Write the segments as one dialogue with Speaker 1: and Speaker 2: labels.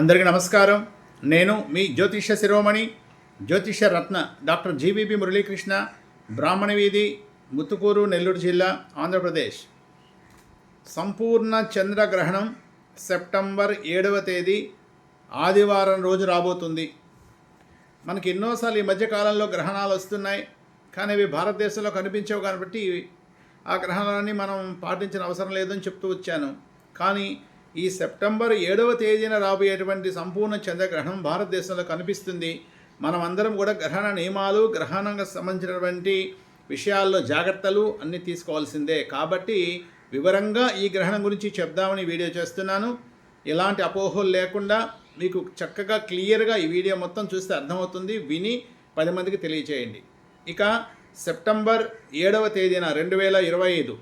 Speaker 1: అందరికీ నమస్కారం. నేను మీ జ్యోతిష శిరోమణి జ్యోతిష రత్న డాక్టర్ జీవీపీ మురళీకృష్ణ బ్రాహ్మణ వీధి ముత్తుకూరు నెల్లూరు జిల్లా ఆంధ్రప్రదేశ్. సంపూర్ణ చంద్రగ్రహణం సెప్టెంబర్ ఏడవ తేదీ ఆదివారం రోజు రాబోతుంది. మనకి ఎన్నోసార్లు ఈ మధ్యకాలంలో గ్రహణాలు వస్తున్నాయి. కానీ అవి భారతదేశంలో కనిపించవు కాబట్టి ఆ గ్రహణాలని మనం పాటించిన అవసరం లేదని చెప్తూ వచ్చాను. కానీ ఈ సెప్టెంబర్ ఏడవ తేదీన రాబోయేటువంటి సంపూర్ణ చంద్రగ్రహణం భారతదేశంలో కనిపిస్తుంది. మనం అందరం కూడా గ్రహణ నియమాలు గ్రహణంగా సంబంధించినటువంటి విషయాల్లో జాగ్రత్తలు అన్నీ తీసుకోవాల్సిందే. కాబట్టి వివరంగా ఈ గ్రహణం గురించి చెప్దామని వీడియో చేస్తున్నాను. ఎలాంటి అపోహలు లేకుండా మీకు చక్కగా క్లియర్గా ఈ వీడియో మొత్తం చూస్తే అర్థమవుతుంది. విని పది మందికి తెలియచేయండి. ఇక సెప్టెంబర్ ఏడవ తేదీన రెండు వేల ఇరవై ఐదు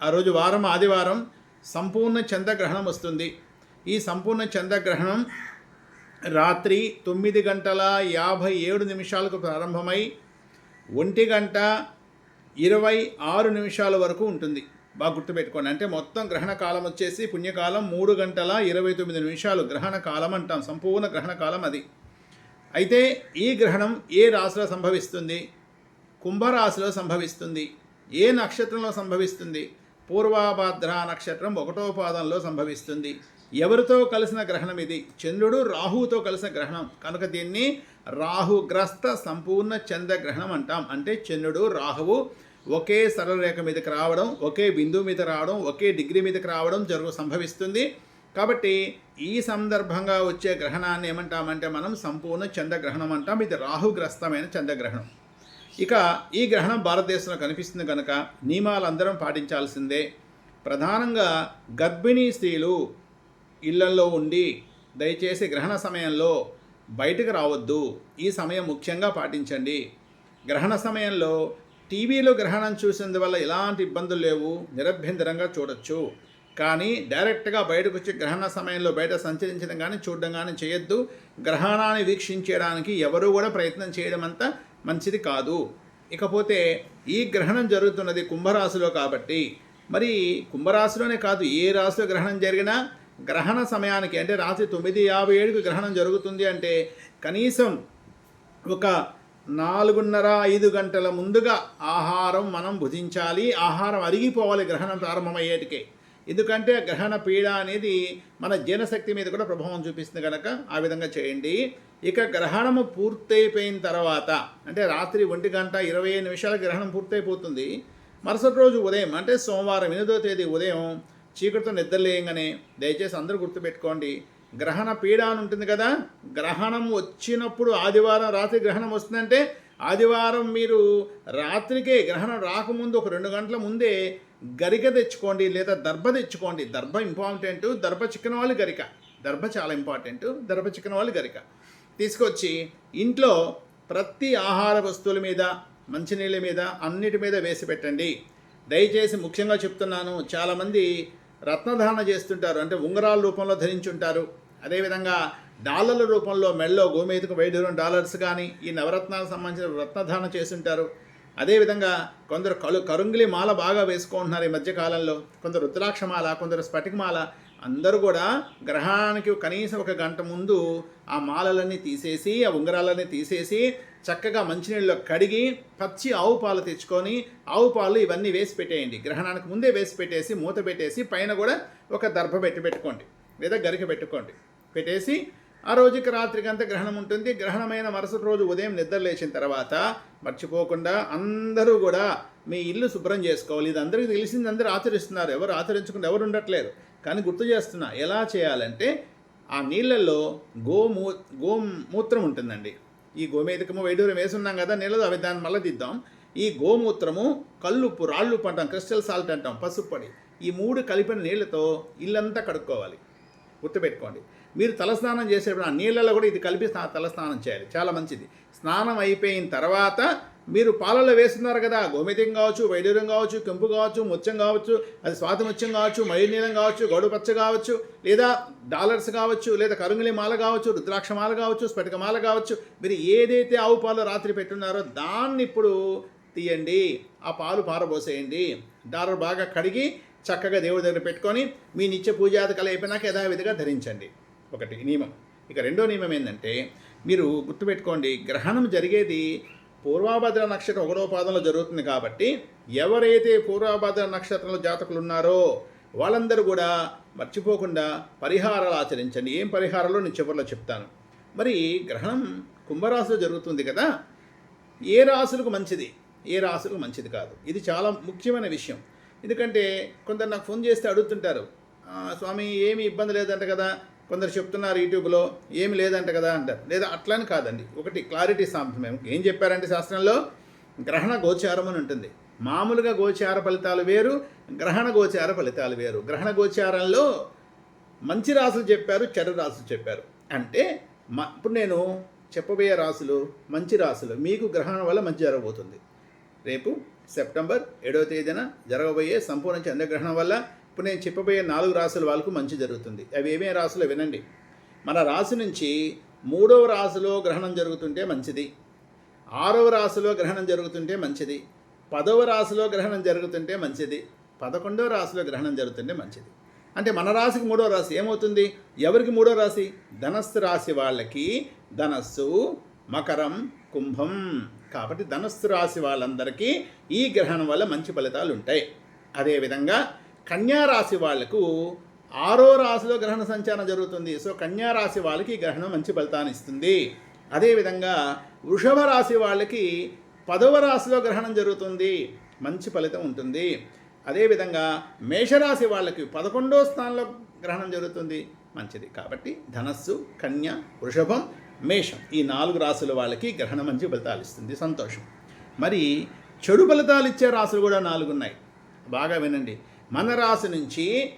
Speaker 1: ఆ రోజు వారం ఆదివారం సంపూర్ణ చంద్రగ్రహణం వస్తుంది. ఈ సంపూర్ణ చంద్రగ్రహణం రాత్రి తొమ్మిది గంటల యాభై ఏడు నిమిషాలకు ప్రారంభమై ఒంటి గంట ఇరవై ఆరు నిమిషాల వరకు ఉంటుంది. బాగా గుర్తుపెట్టుకోండి. అంటే మొత్తం గ్రహణ కాలం వచ్చేసి పుణ్యకాలం మూడు గంటల ఇరవై తొమ్మిది నిమిషాలు. గ్రహణ కాలం అంటాం. సంపూర్ణ గ్రహణ కాలం అది. అయితే ఈ గ్రహణం ఏ రాశిలో సంభవిస్తుంది? కుంభరాశిలో సంభవిస్తుంది. ఏ నక్షత్రంలో సంభవిస్తుంది? పూర్వాభాద్ర నక్షత్రం ఒకటో పాదంలో సంభవిస్తుంది. ఎవరితో కలిసిన గ్రహణం ఇది? చంద్రుడు రాహుతో కలిసిన గ్రహణం. కనుక దీన్ని రాహుగ్రస్త సంపూర్ణ చంద్రగ్రహణం అంటాం. అంటే చంద్రుడు రాహువు ఒకే సరళరేఖ మీదకి రావడం ఒకే బిందువు మీద రావడం ఒకే డిగ్రీ మీదకి రావడం జరుగు సంభవిస్తుంది. కాబట్టి ఈ సందర్భంగా వచ్చే గ్రహణాన్ని ఏమంటామంటే మనం సంపూర్ణ చంద్రగ్రహణం అంటాం. ఇది రాహుగ్రస్తమైన చంద్రగ్రహణం ఇక ఈ గ్రహణం భారతదేశంలో కనిపిస్తుంది కనుక నియమాలు అందరం పాటించాల్సిందే. ప్రధానంగా గర్భిణీ స్త్రీలు ఇళ్ళలో ఉండి దయచేసి గ్రహణ సమయంలో బయటకు రావద్దు. ఈ సమయం ముఖ్యంగా పాటించండి. గ్రహణ సమయంలో టీవీలో గ్రహణం చూసినందువల్ల ఎలాంటి ఇబ్బందులు లేవు. నిరభ్యంతరంగా చూడొచ్చు. కానీ డైరెక్ట్గా బయటకు వచ్చి గ్రహణ సమయంలో బయట సంచరించడం కానీ చూడడం కానీ చేయొద్దు. గ్రహణాన్ని వీక్షించడానికి ఎవరు కూడా ప్రయత్నం చేయడం అంతా మంచిది కాదు. ఇకపోతే ఈ గ్రహణం జరుగుతున్నది కుంభరాశిలో కాబట్టి మరి కుంభరాశిలోనే కాదు ఏ రాశిలో గ్రహణం జరిగినా గ్రహణ సమయానికి అంటే రాత్రి తొమ్మిది యాభై ఏడుకి గ్రహణం జరుగుతుంది అంటే కనీసం ఒక నాలుగున్నర ఐదు గంటల ముందుగా ఆహారం మనం భుజించాలి ఆహారం అరిగిపోవాలి గ్రహణం ప్రారంభమయ్యేటికే. ఎందుకంటే గ్రహణ పీడ అనేది మన జీర్ణశక్తి మీద కూడా ప్రభావం చూపిస్తుంది కనుక ఆ విధంగా చేయండి. ఇక గ్రహణము పూర్తయిపోయిన తర్వాత అంటే రాత్రి ఒంటి గంట ఇరవై ఐదు నిమిషాల గ్రహణం పూర్తయిపోతుంది. మరుసటి రోజు ఉదయం అంటే సోమవారం ఎనిమిదో తేదీ ఉదయం చీకటితో నిద్రలేయంగానే దయచేసి అందరూ గుర్తుపెట్టుకోండి గ్రహణ పీడ అని ఉంటుంది కదా గ్రహణం వచ్చినప్పుడు ఆదివారం రాత్రి గ్రహణం వస్తుందంటే ఆదివారం మీరు రాత్రికే గ్రహణం రాకముందు ఒక రెండు గంటల ముందే గరిక తెచ్చుకోండి లేదా దర్భ తెచ్చుకోండి. దర్భ ఇంపార్టెంట్ దర్భ చికెన్ వాళ్ళు గరిక. దర్భ చాలా ఇంపార్టెంట్ దర్భ చికెన్ వాళ్ళు గరిక. తీసుకొచ్చి ఇంట్లో ప్రతి ఆహార వస్తువుల మీద మంచినీళ్ళ మీద అన్నిటి మీద వేసి పెట్టండి. దయచేసి ముఖ్యంగా చెప్తున్నాను చాలామంది రత్నధారణ చేస్తుంటారు. అంటే ఉంగరాల రూపంలో ధరించుంటారు. అదేవిధంగా డాలర్ల రూపంలో మెళ్ళో గోమేతకు వైడూరం డాలర్స్ కానీ ఈ నవరత్నాలకు సంబంధించిన రత్నధారణ చేస్తుంటారు. అదేవిధంగా కొందరు కలు కరుంగిలి మాల బాగా వేసుకుంటున్నారు ఈ మధ్యకాలంలో కొందరు రుద్రాక్షమాల కొందరు స్ఫటికమాల అందరూ కూడా గ్రహణానికి కనీసం ఒక గంట ముందు ఆ మాలలన్నీ తీసేసి ఆ ఉంగరాలన్నీ తీసేసి చక్కగా మంచినీళ్ళలో కడిగి పచ్చి ఆవు పాలు తెచ్చుకొని ఆవు పాలు ఇవన్నీ వేసి పెట్టేయండి. గ్రహణానికి ముందే వేసి పెట్టేసి మూత పెట్టేసి పైన కూడా ఒక దర్భ పెట్టి పెట్టుకోండి. లేదా గరిక పెట్టుకోండి. పెట్టేసి ఆ రోజుకి రాత్రికంతా గ్రహణం ఉంటుంది. గ్రహణమైన మరుసటి రోజు ఉదయం నిద్ర లేచిన తర్వాత మర్చిపోకుండా అందరూ కూడా మీ ఇల్లు శుభ్రం చేసుకోవాలి. ఇది అందరికీ తెలిసింది అందరూ ఆచరిస్తున్నారు. ఎవరు ఆచరించకుండా ఎవరు ఉండట్లేదు. కానీ గుర్తు చేస్తున్నా ఎలా చేయాలంటే ఆ నీళ్ళల్లో గోమూ గోమూత్రం ఉంటుందండి. ఈ గోమేధికము వైడూరం వేసున్నాం కదా నీళ్ళలో అవి దాన్ని మళ్ళీ దిద్దాం ఈ గోమూత్రము కల్లుప్పు రాళ్ళుప్పు అంటాం క్రిస్టల్ సాల్ట్ అంటాం పసుపు పొడి ఈ మూడు కలిపిన నీళ్ళతో ఇల్లంతా కడుక్కోవాలి. గుర్తుపెట్టుకోండి. మీరు తలస్నానం చేసేప్పుడు ఆ నీళ్ళలో కూడా ఇది కలిపి స్నా- తలస్నానం చేయాలి. చాలా మంచిది. స్నానం అయిపోయిన తర్వాత మీరు పాలలో వేస్తున్నారు కదా గోమితం కావచ్చు వైడూర్యం కావచ్చు కెంపు కావచ్చు ముత్యం కావచ్చు అది స్వాతి ముత్యం కావచ్చు మయూర్ కావచ్చు గౌడు పచ్చ కావచ్చు లేదా డాలర్స్ కావచ్చు లేదా కరుంగిలి మాల కావచ్చు రుద్రాక్ష మాల కావచ్చు స్ఫటిక మాల కావచ్చు మీరు ఏదైతే ఆవు పాలు రాత్రి పెట్టున్నారో దాన్ని ఇప్పుడు తీయండి. ఆ పాలు పారబోసేయండి. డాలర్ బాగా కడిగి చక్కగా దేవుడి దగ్గర పెట్టుకొని మీ నిత్య పూజాది కళ అయిపోయినాక యథావిధిగా ధరించండి. ఒకటి నియమం. ఇక రెండో నియమం ఏంటంటే మీరు గుర్తుపెట్టుకోండి గ్రహణం జరిగేది పూర్వాభద్ర నక్షత్రం ఒకటో పాదంలో జరుగుతుంది కాబట్టి ఎవరైతే పూర్వాభద్ర నక్షత్రంలో జాతకులు ఉన్నారో వాళ్ళందరూ కూడా మర్చిపోకుండా పరిహారాలు ఆచరించండి. ఏం పరిహారాలు? నేను చివరిలో చెప్తాను. మరి గ్రహణం కుంభరాశిలో జరుగుతుంది కదా? ఏ రాశులకు మంచిది? ఏ రాశులకు మంచిది కాదు. ఇది చాలా ముఖ్యమైన విషయం. ఎందుకంటే కొందరు నాకు ఫోన్ చేస్తే అడుగుతుంటారు. స్వామి ఏమీ ఇబ్బంది లేదంట కదా? కొందరు చెప్తున్నారు యూట్యూబ్లో ఏమి లేదంట కదా అంటారు. లేదా అట్లని కాదండి. ఒకటి క్లారిటీ సాంప్రదాయం. ఏం చెప్పారంటే శాస్త్రంలో? గ్రహణ గోచారం అని ఉంటుంది. మామూలుగా గోచార ఫలితాలు వేరు గ్రహణ గోచార ఫలితాలు వేరు. గ్రహణ గోచారంలో మంచి రాసులు చెప్పారు చెడు రాసులు చెప్పారు. అంటే మ ఇప్పుడు నేను చెప్పబోయే రాసులు మంచి రాసులు మీకు గ్రహణం వల్ల మంచి జరగబోతుంది. రేపు సెప్టెంబర్ ఏడవ తేదీన జరగబోయే సంపూర్ణ చంద్రగ్రహణం వల్ల ఇప్పుడు నేను చెప్పబోయే నాలుగు రాసుల వాళ్ళకు మంచి జరుగుతుంది. అవి ఏమేమి రాసులు వినండి. మన రాశి నుంచి మూడవ రాశిలో గ్రహణం జరుగుతుంటే మంచిది. ఆరవ రాశిలో గ్రహణం జరుగుతుంటే మంచిది. పదవ రాశిలో గ్రహణం జరుగుతుంటే మంచిది. పదకొండవ రాశిలో గ్రహణం జరుగుతుంటే మంచిది. అంటే మన రాశికి మూడో రాశి ఏమవుతుంది? ఎవరికి మూడో రాశి? ధనస్సు రాశి వాళ్ళకి ధనస్సు మకరం కుంభం. కాబట్టి ధనస్సు రాశి వాళ్ళందరికీ ఈ గ్రహణం వల్ల మంచి ఫలితాలు ఉంటాయి. అదేవిధంగా కన్యారాశి వాళ్ళకు ఆరో రాశిలో గ్రహణ సంచారం జరుగుతుంది. సో కన్యా రాశి వాళ్ళకి గ్రహణం మంచి ఫలితాన్ని ఇస్తుంది. అదేవిధంగా వృషభ రాశి వాళ్ళకి పదవ రాశిలో గ్రహణం జరుగుతుంది. మంచి ఫలితం ఉంటుంది. అదేవిధంగా మేషరాశి వాళ్ళకి పదకొండో స్థానంలో గ్రహణం జరుగుతుంది. మంచిది. కాబట్టి ధనస్సు కన్య వృషభం మేషం ఈ నాలుగు రాశుల వాళ్ళకి గ్రహణం మంచి ఫలితాలు ఇస్తుంది. సంతోషం. మరి చెడు ఫలితాలు ఇచ్చే రాశులు కూడా నాలుగు ఉన్నాయి బాగా వినండి. మన రాశి నుంచి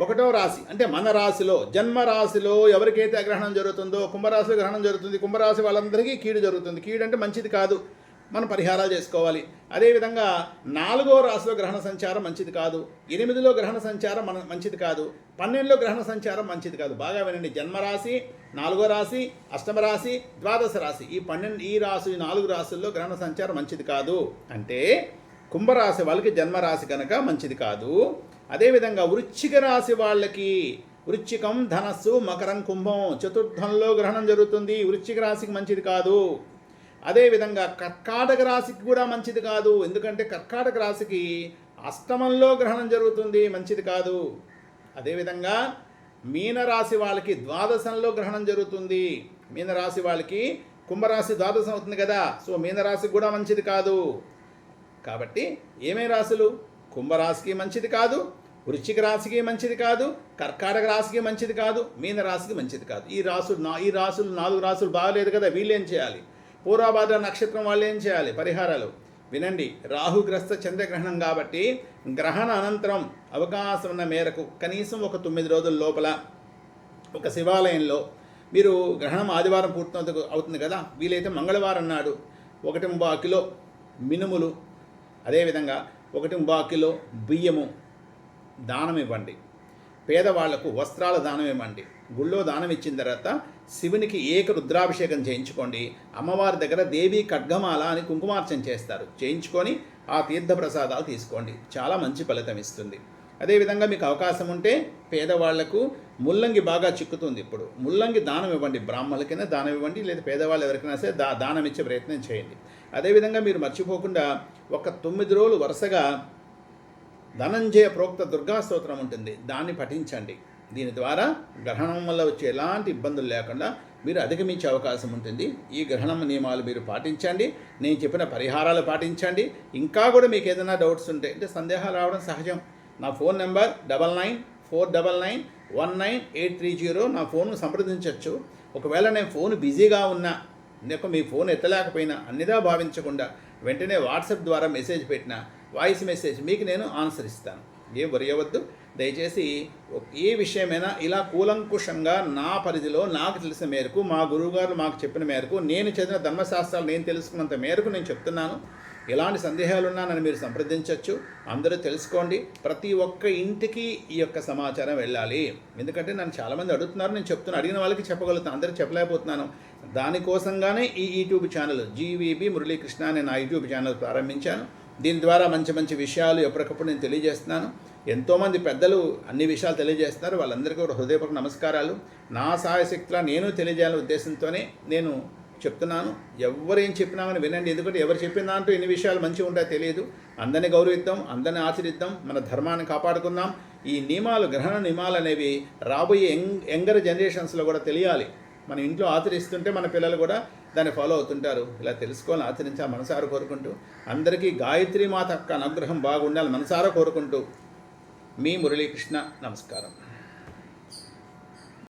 Speaker 1: ఒకటో రాశి అంటే మన రాశిలో జన్మ రాశిలో ఎవరికైతే గ్రహణం జరుగుతుందో కుంభరాశిలో గ్రహణం జరుగుతుంది కుంభరాశి వాళ్ళందరికీ కీడు జరుగుతుంది. కీడు అంటే మంచిది కాదు. మనం పరిహారాలు చేసుకోవాలి. అదేవిధంగా నాలుగో రాశిలో గ్రహణ సంచారం మంచిది కాదు. ఎనిమిదిలో గ్రహణ సంచారం మన మంచిది కాదు. పన్నెండులో గ్రహణ సంచారం మంచిది కాదు. బాగా వినండి. జన్మరాశి నాలుగో రాశి అష్టమ రాశి ద్వాదశ రాశి. ఈ పన్నెండు ఈ రాశి ఈ నాలుగు రాశుల్లో గ్రహణ సంచారం మంచిది కాదు. అంటే కుంభరాశి వాళ్ళకి జన్మరాశి కనుక మంచిది కాదు. అదేవిధంగా వృశ్చిక రాశి వాళ్ళకి వృశ్చికం ధనస్సు మకరం కుంభం చతుర్థంలో గ్రహణం జరుగుతుంది. వృశ్చిక రాశికి మంచిది కాదు. అదేవిధంగా కర్కాటక రాశికి కూడా మంచిది కాదు. ఎందుకంటే కర్కాటక రాశికి అష్టమంలో గ్రహణం జరుగుతుంది. మంచిది కాదు. అదేవిధంగా మీనరాశి వాళ్ళకి ద్వాదశంలో గ్రహణం జరుగుతుంది. మీనరాశి వాళ్ళకి కుంభరాశి ద్వాదశం అవుతుంది కదా. సో మీనరాశికి కూడా మంచిది కాదు. కాబట్టి ఏమే రాశులు కుంభరాశికి మంచిది కాదు వృశ్చిక రాశికి మంచిది కాదు కర్కాటక రాశికి మంచిది కాదు మీన రాశికి మంచిది కాదు. ఈ రాసులు నా ఈ రాసులు నాలుగు రాసులు బాగలేదు కదా వీళ్ళు ఏం చేయాలి? పూర్వభాద్ర నక్షత్రం వాళ్ళు ఏం చేయాలి? పరిహారాలు. వినండి రాహుగ్రస్త చంద్రగ్రహణం కాబట్టి గ్రహణ అనంతరం అవకాశం ఉన్న మేరకు కనీసం ఒక తొమ్మిది రోజుల లోపల ఒక శివాలయంలో మీరు గ్రహణం ఆదివారం పూర్తి అవుతుంది కదా వీలైతే మంగళవారం నాడు ఒకటి కిలో మినుములు అదేవిధంగా ఒకటి బాకిలో బియ్యము దానం ఇవ్వండి. పేదవాళ్ళకు వస్త్రాల దానం ఇవ్వండి. గుళ్ళో దానం ఇచ్చిన తర్వాత శివునికి ఏక రుద్రాభిషేకం చేయించుకోండి. అమ్మవారి దగ్గర దేవి ఖడ్గమాల అని కుంకుమార్చన చేస్తారు. చేయించుకొని ఆ తీర్థ ప్రసాదాలు తీసుకోండి. చాలా మంచి ఫలితం ఇస్తుంది. అదేవిధంగా మీకు అవకాశం ఉంటే పేదవాళ్ళకు ముల్లంగి బాగా చిక్కుతుంది ఇప్పుడు. ముల్లంగి దానం ఇవ్వండి. బ్రాహ్మణులకైనా దానం ఇవ్వండి. లేదా పేదవాళ్ళు ఎవరికైనా సరే దా దానం ఇచ్చే ప్రయత్నం చేయండి. అదేవిధంగా మీరు మర్చిపోకుండా ఒక తొమ్మిది రోజులు వరుసగా ధనంజయ ప్రోక్త దుర్గా స్తోత్రం ఉంటుంది. దాన్ని పఠించండి. దీని ద్వారా గ్రహణం వల్ల వచ్చే ఎలాంటి ఇబ్బందులు లేకుండా మీరు అధిగమించే అవకాశం ఉంటుంది. ఈ గ్రహణం నియమాలు మీరు పాటించండి. నేను చెప్పిన పరిహారాలు పాటించండి. ఇంకా కూడా మీకు ఏదైనా డౌట్స్ ఉంటే అంటే సందేహాలు రావడం సహజం. నా phone number double nine four double nine one nine eight three zero నా ఫోన్ను సంప్రదించవచ్చు ఒకవేళ నేను ఫోన్ బిజీగా ఉన్నా లేక మీ ఫోన్ ఎత్తలేకపోయినా అన్నిదా భావించకుండా వెంటనే వాట్సాప్ ద్వారా మెసేజ్ పెట్టిన వాయిస్ మెసేజ్ మీకు నేను ఆన్సర్ ఇస్తాను. ఏ వరియవద్దు దయచేసి ఏ విషయమైనా ఇలా కూలంకుషంగా నా పరిధిలో నాకు తెలిసిన మేరకు మా గురువుగారు మాకు చెప్పిన మేరకు నేను చదివిన ధర్మశాస్త్రాలు నేను తెలుసుకున్నంత మేరకు నేను చెప్తున్నాను. ఎలాంటి సందేహాలు ఉన్నా నన్ను మీరు సంప్రదించవచ్చు అందరూ తెలుసుకోండి. ప్రతి ఒక్క ఇంటికి ఈ యొక్క సమాచారం వెళ్ళాలి. ఎందుకంటే నన్ను చాలామంది అడుగుతున్నారు నేను చెప్తున్నాను అడిగిన వాళ్ళకి చెప్పగలుగుతాను అందరూ చెప్పలేకపోతున్నాను. దానికోసంగానే ఈ యూట్యూబ్ ఛానల్ జీవీబీ మురళీకృష్ణ అనే నా యూట్యూబ్ ఛానల్ ప్రారంభించాను. దీని ద్వారా మంచి మంచి విషయాలు ఎప్పటికప్పుడు నేను తెలియజేస్తున్నాను. ఎంతోమంది పెద్దలు అన్ని విషయాలు తెలియజేస్తున్నారు. వాళ్ళందరికీ కూడా హృదయపూర్వక నమస్కారాలు. నా సహాయశక్తిలా నేను తెలియజేయాలనే ఉద్దేశంతోనే నేను చెప్తున్నాను. ఎవరేం చెప్పినామని వినండి. ఎందుకంటే ఎవరు చెప్పిన దాంట్లో ఎన్ని విషయాలు మంచిగా ఉంటాయో తెలియదు. అందరిని గౌరవిద్దాం అందరిని ఆచరిద్దాం మన ధర్మాన్ని కాపాడుకుందాం. ఈ నియమాలు గ్రహణ నియమాలు అనేవి రాబోయే యంగ్ యంగర్ జనరేషన్స్లో కూడా తెలియాలి. మన ఇంట్లో ఆచరిస్తుంటే మన పిల్లలు కూడా దాన్ని ఫాలో అవుతుంటారు. ఇలా తెలుసుకోవాలని ఆచరించాలి మనసారా కోరుకుంటూ అందరికీ గాయత్రి మాత యొక్క అనుగ్రహం బాగుండాలి మనసారా కోరుకుంటూ మీ మురళీకృష్ణ నమస్కారం.